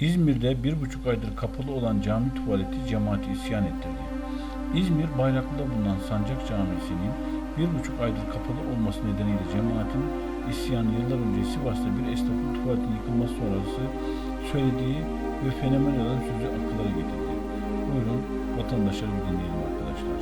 İzmir'de bir buçuk aydır kapalı olan cami tuvaleti cemaati isyan ettirdi. İzmir Bayraklı'da bulunan Sancak Camisi'nin bir buçuk aydır kapalı olması nedeniyle cemaatin isyanı yıllar önce Sivas'ta bir esnafın tuvaletin yıkılması sonrası söylediği ve fenomen olan sözü akıllara getirdi. Buyurun vatandaşları dinleyelim arkadaşlar.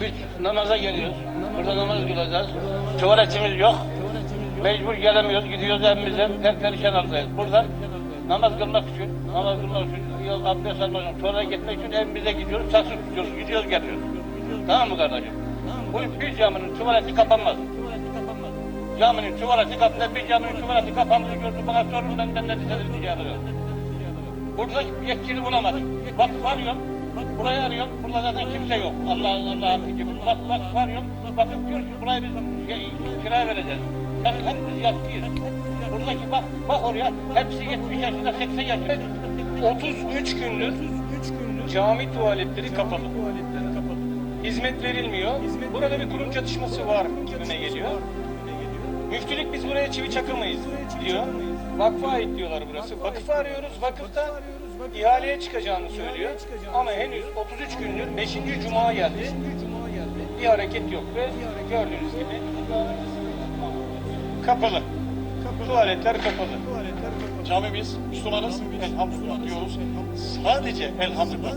Biz namaza geliyoruz. Burada namaz kılacağız. Tuvaletimiz yok. Mecbur gelemiyoruz. Gidiyoruz evimize. Per perişan haldayız. Buradan namaz kılmak için, namaz kılmak için, yol abdest almak için, tuvalete gitmek için evimize gidiyoruz. Saksı tutuyoruz. Gidiyoruz geliyoruz. Tamam mı kardeşim? Bu bir caminin tuvaleti kapanmaz. Caminin tuvaleti kapanmaz. Bir caminin tuvaleti kapandığı gördü. Bana sorun benden ne dese rica ederim. Burada yetkili bulamadık. Bak arıyorum, burayı arıyorum, burada zaten kimse yok. Allah Allah gibi. Bak bak arıyorum, bakıp diyor ki burayı biz şey, kiraya vereceğiz. Yani hepimiz yaşlıyız. Buradaki bak, bak oraya, hepsi 70 yaşında, 80 yaşında. 33 gündür cami tuvaletleri kapalı. Hizmet verilmiyor. Burada bir kurum çatışması var gibime geliyor. Müftülük biz buraya çivi çakamayız diyor. Vakfa ait diyorlar burası. Vakıfı arıyoruz. Vakıfta ihaleye çıkacağını söylüyor. Ama henüz 33 gündür 5. Cuma geldi. Bir hareket yok ve gördüğünüz gibi kapalı. Tuvaletler kapalı. Camimiz Müslümanız, elhamdülillah diyoruz. Sadece elhamdülillah.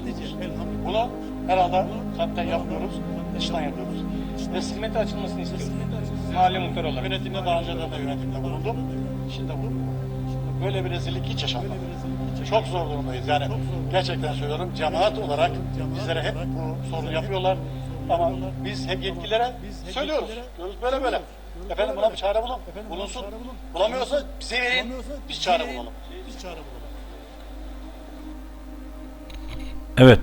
Bunu herhalde kalpten yapmıyoruz, dıştan yapıyoruz. Ve hizmete açılmasını istiyoruz. Mahalle muhtarı olarak. Yönetimde daha önceden de yönetimde bulundum. Şimdi bu böyle bir rezillik hiç yaşanmadı. Çok zor durumdayız. Yani gerçekten söylüyorum cemaat olarak bizlere hep bu sorunu yapıyorlar. Ama biz hep yetkililere söylüyoruz. Diyoruz böyle böyle. Efendim buna bir çare bulun. Bulunsun. Bulamıyorsa bize verin. Biz çare bulalım. Biz çare bulalım. Evet,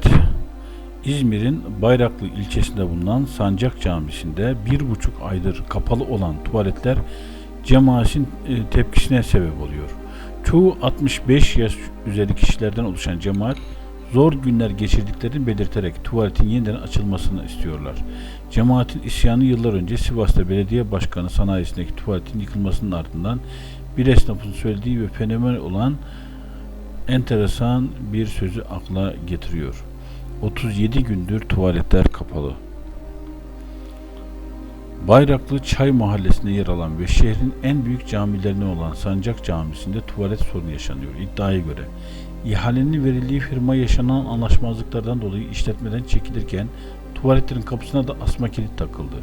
İzmir'in Bayraklı ilçesinde bulunan Sancak Camisi'nde bir buçuk aydır kapalı olan tuvaletler cemaatin e, tepkisine sebep oluyor. Çoğu 65 yaş üzeri kişilerden oluşan cemaat zor günler geçirdiklerini belirterek tuvaletin yeniden açılmasını istiyorlar. Cemaatin isyanı yıllar önce Sivas'ta belediye başkanı sanayisindeki tuvaletin yıkılmasının ardından bir esnafın söylediği ve fenomen olan enteresan bir sözü akla getiriyor. 37 gündür tuvaletler kapalı. Bayraklı Çay Mahallesi'nde yer alan ve şehrin en büyük camilerinden olan Sancak Camisi'nde tuvalet sorunu yaşanıyor iddiaya göre. İhalenin verildiği firma yaşanan anlaşmazlıklardan dolayı işletmeden çekilirken tuvaletlerin kapısına da asma kilit takıldı.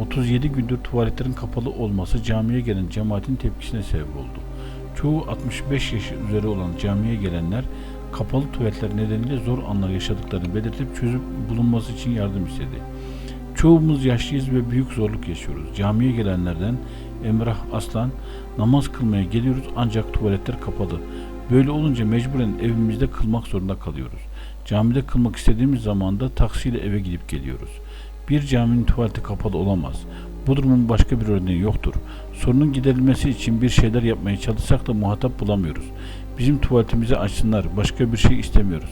37 gündür tuvaletlerin kapalı olması camiye gelen cemaatin tepkisine sebep oldu. Çoğu 65 yaş üzeri olan camiye gelenler kapalı tuvaletler nedeniyle zor anlar yaşadıklarını belirtip çözüm bulunması için yardım istedi. Çoğumuz yaşlıyız ve büyük zorluk yaşıyoruz. Camiye gelenlerden Emrah Aslan namaz kılmaya geliyoruz ancak tuvaletler kapalı. Böyle olunca mecburen evimizde kılmak zorunda kalıyoruz. Camide kılmak istediğimiz zaman da taksiyle eve gidip geliyoruz. Bir caminin tuvaleti kapalı olamaz. Bu durumun başka bir örneği yoktur. Sorunun giderilmesi için bir şeyler yapmaya çalışsak da muhatap bulamıyoruz. Bizim tuvaletimizi açsınlar, başka bir şey istemiyoruz.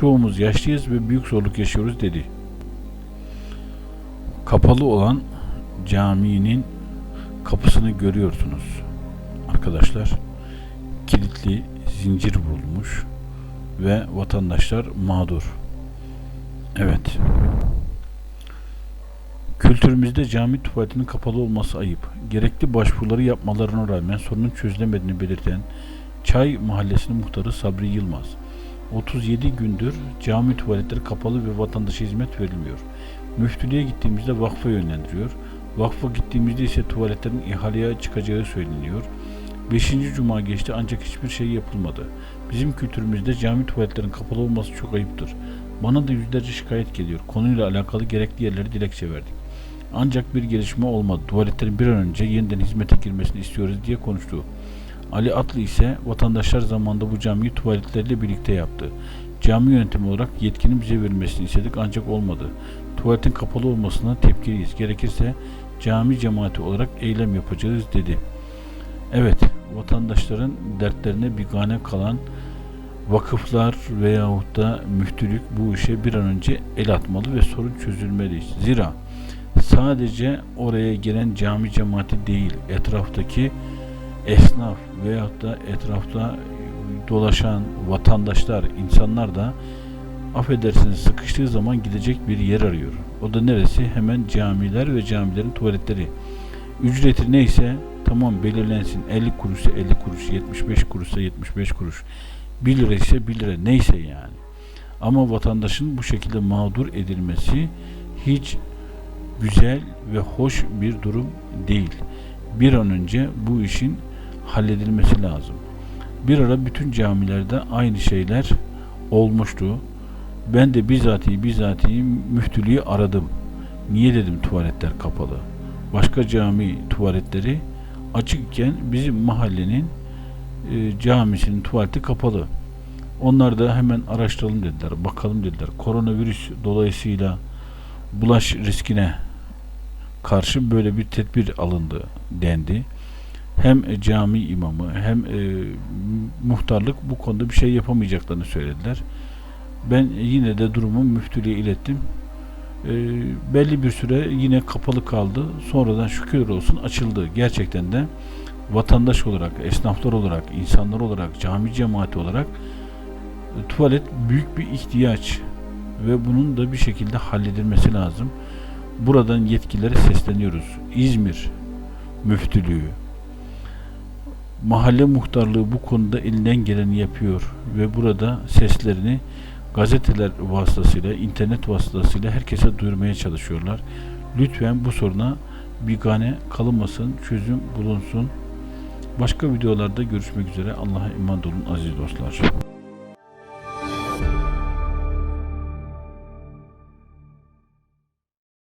Çoğumuz yaşlıyız ve büyük zorluk yaşıyoruz dedi. Kapalı olan caminin kapısını görüyorsunuz. Arkadaşlar kilitli zincir vurulmuş ve vatandaşlar mağdur. Evet. Kültürümüzde cami tuvaletinin kapalı olması ayıp. Gerekli başvuruları yapmalarına rağmen sorunun çözülemediğini belirten Çay Mahallesi'nin muhtarı Sabri Yılmaz. 37 gündür cami tuvaletleri kapalı ve vatandaşa hizmet verilmiyor. Müftülüğe gittiğimizde vakfa yönlendiriyor. Vakfa gittiğimizde ise tuvaletlerin ihaleye çıkacağı söyleniyor. Beşinci cuma geçti ancak hiçbir şey yapılmadı. Bizim kültürümüzde cami tuvaletlerin kapalı olması çok ayıptır. Bana da yüzlerce şikayet geliyor. Konuyla alakalı gerekli yerlere dilekçe verdik. Ancak bir gelişme olmadı. Tuvaletlerin bir an önce yeniden hizmete girmesini istiyoruz diye konuştu. Ali Atlı ise vatandaşlar zamanında bu camiyi tuvaletleriyle birlikte yaptı. Cami yönetimi olarak yetkinin bize verilmesini istedik ancak olmadı. Tuvaletin kapalı olmasına tepkiliyiz. Gerekirse cami cemaati olarak eylem yapacağız dedi. Evet, vatandaşların dertlerine bigane kalan vakıflar veyahut da müftülük bu işe bir an önce el atmalı ve sorun çözülmeli. Zira sadece oraya gelen cami cemaati değil, etraftaki esnaf veyahut da etrafta dolaşan vatandaşlar, insanlar da affedersiniz sıkıştığı zaman gidecek bir yer arıyor. O da neresi? Hemen camiler ve camilerin tuvaletleri. Ücreti neyse tamam belirlensin. 50 kuruşsa 50 kuruş, 75 kuruşsa 75 kuruş. 1 lira ise 1 lira neyse yani. Ama vatandaşın bu şekilde mağdur edilmesi hiç güzel ve hoş bir durum değil. Bir an önce bu işin halledilmesi lazım. Bir ara bütün camilerde aynı şeyler olmuştu. Ben de bizatihi bizatihi müftülüğü aradım. Niye dedim tuvaletler kapalı. Başka cami tuvaletleri açıkken bizim mahallenin e, camisinin tuvaleti kapalı. Onlar da hemen araştıralım dediler. Bakalım dediler. Koronavirüs dolayısıyla bulaş riskine karşı böyle bir tedbir alındı dendi. Hem cami imamı hem e, muhtarlık bu konuda bir şey yapamayacaklarını söylediler. Ben yine de durumu müftülüğe ilettim. E, belli bir süre yine kapalı kaldı. Sonradan şükür olsun açıldı. Gerçekten de vatandaş olarak, esnaflar olarak, insanlar olarak, cami cemaati olarak e, tuvalet büyük bir ihtiyaç ve bunun da bir şekilde halledilmesi lazım. Buradan yetkililere sesleniyoruz. İzmir müftülüğü, mahalle muhtarlığı bu konuda elinden geleni yapıyor ve burada seslerini gazeteler vasıtasıyla, internet vasıtasıyla herkese duyurmaya çalışıyorlar. Lütfen bu soruna bigane kalınmasın, çözüm bulunsun. Başka videolarda görüşmek üzere. Allah'a emanet olun aziz dostlar.